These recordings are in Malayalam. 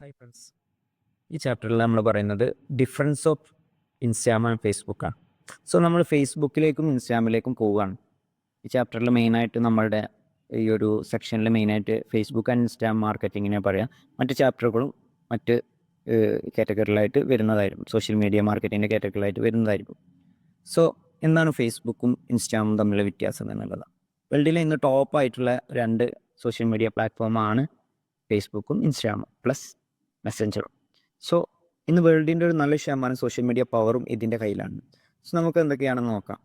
ഹായ് ഫ്രണ്ട്സ് ഈ ചാപ്റ്ററിൽ നമ്മൾ പറയുന്നത് ഡിഫറൻസ് ഓഫ് ഇൻസ്റ്റാഗ്രാം ആൻഡ് ഫേസ്ബുക്കാണ് സോ നമ്മൾ ഫേസ്ബുക്കിലേക്കും ഇൻസ്റ്റാഗ്രാമിലേക്കും പോവുകയാണ് ഈ ചാപ്റ്ററിൽ മെയിനായിട്ട് നമ്മളുടെ ഈ ഒരു സെക്ഷനിൽ മെയിനായിട്ട് ഫേസ്ബുക്ക് ആൻഡ് ഇൻസ്റ്റാഗ്രാം മാർക്കറ്റിങ്ങിനെ പറയാം. മറ്റ് ചാപ്റ്ററുകളും മറ്റ് കാറ്റഗറിയിലായിട്ട് വരുന്നതായിരിക്കും. സോഷ്യൽ മീഡിയ മാർക്കറ്റിങ്ങിന്റെ കാറ്റഗറിയിലായിട്ട് വരുന്നതായിരിക്കും. സോ എന്താണ് ഫേസ്ബുക്കും ഇൻസ്റ്റാഗ്രാമും തമ്മിലുള്ള വ്യത്യാസം എന്നുള്ളതാണ് വേൾഡിലെ ഇന്ന് ടോപ്പായിട്ടുള്ള രണ്ട് സോഷ്യൽ മീഡിയ പ്ലാറ്റ്ഫോമാണ് ഫേസ്ബുക്കും ഇൻസ്റ്റാഗ്രാമും പ്ലസ് മെസ്സഞ്ചറും സോ ഇന്ന് വേൾഡിന്റെ ഒരു നല്ല ശതമാനം സോഷ്യൽ മീഡിയ പവറും ഇതിന്റെ കയ്യിലാണ്. സോ നമുക്ക് എന്തൊക്കെയാണെന്ന് നോക്കാം.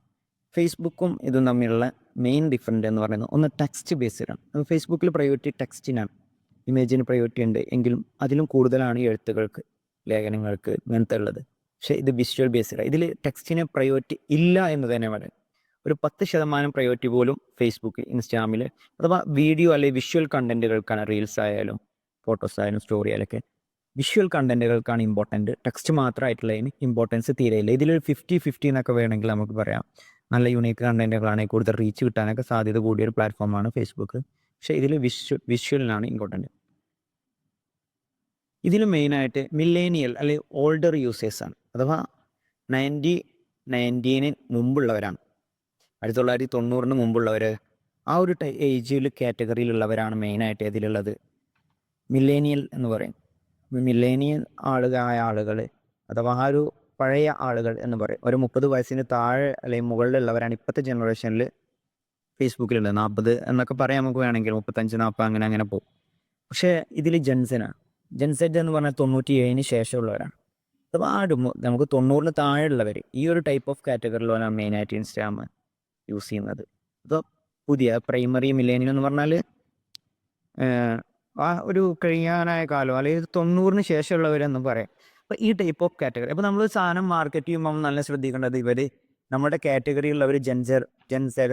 ഫേസ്ബുക്കും ഇതും തമ്മിലുള്ള മെയിൻ ഡിഫറന്റ് എന്ന് പറയുന്നത് ഒന്ന് ടെക്സ്റ്റ് ബേസ്ഡ് ആണ്. ഫേസ്ബുക്കിൽ പ്രയോറിറ്റി ടെക്സ്റ്റിനാണ് ഇമേജിന് പ്രയോറിറ്റി ഉണ്ട്. എങ്കിലും അതിലും കൂടുതലാണ് എഴുത്തുകൾക്ക് ലേഖനങ്ങൾക്ക് ഇങ്ങനത്തെ ഉള്ളത്. പക്ഷേ ഇത് വിഷ്വൽ ബേസ്ഡ് ഇതിൽ ടെക്സ്റ്റിന് പ്രയോറിറ്റി ഇല്ല എന്ന് തന്നെ പറയാം. ഒരു പത്ത് ശതമാനം പ്രയോറിറ്റി പോലും ഫേസ്ബുക്ക് ഇൻസ്റ്റാഗ്രാമിൽ അഥവാ വീഡിയോ അല്ലെങ്കിൽ വിഷ്വൽ കണ്ടന്റുകൾക്കാണ് റീൽസ് ആയാലും ഫോട്ടോസ് ആയാലും സ്റ്റോറി ആയാലൊക്കെ വിഷ്വൽ കണ്ടന്റുകൾക്കാണ് ഇമ്പോർട്ടന്റ് ടെക്സ്റ്റ് മാത്രമായിട്ടുള്ളതിന് ഇമ്പോർട്ടൻസ് തീരെയില്ല. ഇതിലൊരു ഫിഫ്റ്റി ഫിഫ്റ്റി എന്നൊക്കെ വേണമെങ്കിൽ നമുക്ക് പറയാം. നല്ല യുണീക്ക് കണ്ടന്റുകളാണെങ്കിൽ കൂടുതൽ റീച്ച് കിട്ടാനൊക്കെ സാധ്യത കൂടിയ ഒരു പ്ലാറ്റ്ഫോമാണ് ഫേസ്ബുക്ക് പക്ഷേ ഇതിൽ വിഷ്വൽ വിഷ്വലിനാണ് ഇമ്പോർട്ടന്റ് ഇതിൽ മെയിനായിട്ട് മില്ലേനിയൽ അല്ലെങ്കിൽ ഓൾഡർ യൂസേഴ്സാണ് അഥവാ നയന്റി നയന്റീന് മുമ്പുള്ളവരാണ്. ആയിരത്തി തൊള്ളായിരത്തി തൊണ്ണൂറിന് മുമ്പുള്ളവർ ആ ഒരു ഏജിൽ കാറ്റഗറിയിലുള്ളവരാണ് മെയിനായിട്ട് ഇതിലുള്ളത്. മില്ലേനിയൽ എന്ന് പറയും. മില്ലേനിയൽ ആളുകളായ ആളുകൾ അഥവാ ആ ഒരു പഴയ ആളുകൾ എന്ന് പറയും. ഒരു മുപ്പത് വയസ്സിന് താഴെ അല്ലെങ്കിൽ മുകളിലുള്ളവരാണ് ഇപ്പോഴത്തെ ജനറേഷനിൽ ഫേസ്ബുക്കിലുള്ളത്. നാൽപ്പത് എന്നൊക്കെ പറയാൻ നമുക്ക് വേണമെങ്കിൽ. മുപ്പത്തഞ്ച് നാൽപ്പത് അങ്ങനെ അങ്ങനെ പോകും. പക്ഷേ ഇതിൽ ജെൻസനാണ് ജെൻസെറ്റ് എന്ന് പറഞ്ഞാൽ തൊണ്ണൂറ്റി ഏഴിന് ശേഷമുള്ളവരാണ്. അഥവാ ആ നമുക്ക് തൊണ്ണൂറിന് താഴെയുള്ളവർ ഈ ഒരു ടൈപ്പ് ഓഫ് കാറ്റഗറിയിലാണ് മെയിനായിട്ട് ഇൻസ്റ്റാഗ്രാം യൂസ് ചെയ്യുന്നത്. അപ്പോൾ പുതിയ പ്രൈമറി മില്ലേനിയം എന്ന് പറഞ്ഞാൽ ആ ഒരു കഴിയാനായ കാലം അല്ലെങ്കിൽ തൊണ്ണൂറിന് ശേഷമുള്ളവരെന്ന് പറയാം. അപ്പോൾ ഈ ടൈപ്പ് ഓഫ് കാറ്റഗറി അപ്പോൾ നമ്മൾ സാധനം മാർക്കറ്റ് ചെയ്യുമ്പോൾ നല്ല ശ്രദ്ധിക്കേണ്ടത് ഇവർ നമ്മുടെ കാറ്റഗറിയിലുള്ളവർ ജെൻസർ ജെൻസർ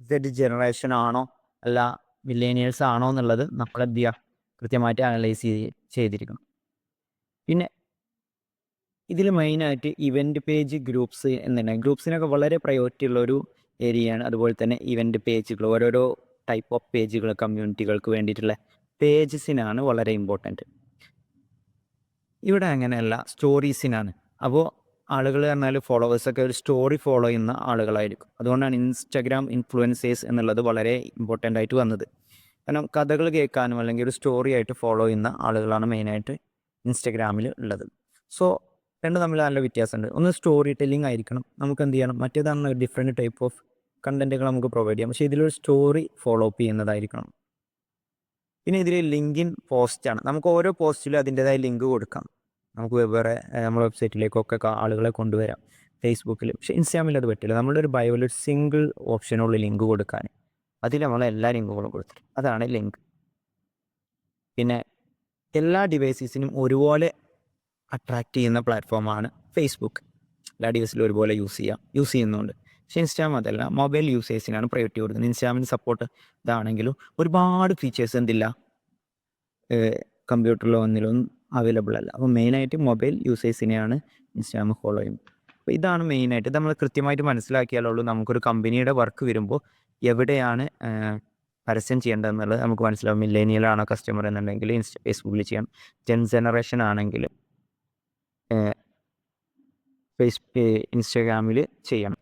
സെഡ് ജനറേഷൻ ആണോ അല്ല മില്ലേനിയൽസ് ആണോ എന്നുള്ളത് നമ്മൾ എന്ത് ചെയ്യുക കൃത്യമായിട്ട് അനലൈസ് ചെയ്ത് ചെയ്തിരിക്കണം. പിന്നെ ഇതിൽ മെയിനായിട്ട് ഇവന്റ് പേജ് ഗ്രൂപ്പ്സ് എന്നുണ്ട് ഗ്രൂപ്പ്സിനൊക്കെ വളരെ പ്രയോറിറ്റി ഉള്ള ഒരു ഏരിയയാണ് അതുപോലെ തന്നെ ഇവന്റ് പേജുകൾ ഓരോരോ ടൈപ്പ് ഓഫ് പേജുകൾ കമ്മ്യൂണിറ്റികൾക്ക് വേണ്ടിയിട്ടുള്ള പേജസിനാണ് വളരെ ഇമ്പോർട്ടന്റ് ഇവിടെ അങ്ങനെയല്ല സ്റ്റോറീസിനാണ് അപ്പോൾ ആളുകൾ പറഞ്ഞാൽ ഫോളോവേഴ്സൊക്കെ ഒരു സ്റ്റോറി ഫോളോ ചെയ്യുന്ന ആളുകളായിരിക്കും. അതുകൊണ്ടാണ് ഇൻസ്റ്റഗ്രാം ഇൻഫ്ലുവൻസേഴ്സ് എന്നുള്ളത് വളരെ ഇമ്പോർട്ടന്റ് ആയിട്ട് വന്നത്. കാരണം കഥകൾ കേൾക്കാനും അല്ലെങ്കിൽ ഒരു സ്റ്റോറി ആയിട്ട് ഫോളോ ചെയ്യുന്ന ആളുകളാണ് മെയിനായിട്ട് ഇൻസ്റ്റഗ്രാമിൽ ഉള്ളത്. സോ രണ്ട് തമ്മിൽ നല്ല വ്യത്യാസമുണ്ട്. ഒന്ന് സ്റ്റോറി ടെല്ലിംഗ് ആയിരിക്കണം. നമുക്ക് എന്ത് ചെയ്യണം? മറ്റേതാണ് ഡിഫറെന്റ് ടൈപ്പ് ഓഫ് കണ്ടന്റുകൾ നമുക്ക് പ്രൊവൈഡ് ചെയ്യാം. പക്ഷേ ഇതിലൊരു സ്റ്റോറി ഫോളോ അപ്പ് ചെയ്യുന്നതായിരിക്കണം. പിന്നെ ഇതിൽ ലിങ്കിൻ പോസ്റ്റാണ് നമുക്ക് ഓരോ പോസ്റ്റിലും അതിന്റെതായ ലിങ്ക് കൊടുക്കാം. നമുക്ക് വെവ്വേറെ നമ്മുടെ വെബ്സൈറ്റിലേക്കൊക്കെ ആളുകളെ കൊണ്ടുവരാം. ഫേസ്ബുക്കിൽ പക്ഷേ ഇൻസ്റ്റാഗ്രാമിൽ അത് പറ്റില്ല. നമ്മുടെ ഒരു ബയോയിൽ ഒരു സിംഗിൾ ഓപ്ഷനുള്ള ലിങ്ക് കൊടുക്കാൻ അതിൽ നമ്മൾ എല്ലാ ലിങ്കുകളും കൊടുത്തിട്ട് അതാണ് ലിങ്ക് പിന്നെ എല്ലാ ഡിവൈസസിനും ഒരുപോലെ അട്രാക്റ്റ് ചെയ്യുന്ന പ്ലാറ്റ്ഫോമാണ് ഫേസ്ബുക്ക് എല്ലാ ഡിവൈസിലും ഒരുപോലെ യൂസ് ചെയ്യാം. യൂസ് ചെയ്യുന്നുണ്ട്. പക്ഷേ ഇൻസ്റ്റാഗ്രാം അതല്ല മൊബൈൽ യൂസേഴ്സിനാണ് പ്രയോറിറ്റി കൊടുക്കുന്നത്. ഇൻസ്റ്റാഗ്രാമിന് സപ്പോർട്ട് ഇതാണെങ്കിലും ഒരുപാട് ഫീച്ചേഴ്സ് എന്തില്ല? കമ്പ്യൂട്ടറിലോ ഒന്നിലൊന്നും അവൈലബിൾ അല്ല. അപ്പോൾ മെയിനായിട്ട് മൊബൈൽ യൂസേഴ്സിനെയാണ് ഇൻസ്റ്റാഗ്രാം ഫോളോ ചെയ്യുന്നത്. അപ്പോൾ ഇതാണ് മെയിനായിട്ട് നമ്മൾ കൃത്യമായിട്ട് മനസ്സിലാക്കിയാലുള്ളൂ നമുക്കൊരു കമ്പനിയുടെ വർക്ക് വരുമ്പോൾ എവിടെയാണ് പരസ്യം ചെയ്യേണ്ടതെന്നുള്ളത് നമുക്ക് മനസ്സിലാവും. മില്ലേനിയലാണോ കസ്റ്റമർ എന്നുണ്ടെങ്കിൽ ഇൻസ്റ്റ ഫേസ്ബുക്കിൽ ചെയ്യാം ജെൻ ജനറേഷൻ ആണെങ്കിൽ ഫേസ് ഇൻസ്റ്റാഗ്രാമിൽ ചെയ്യണം.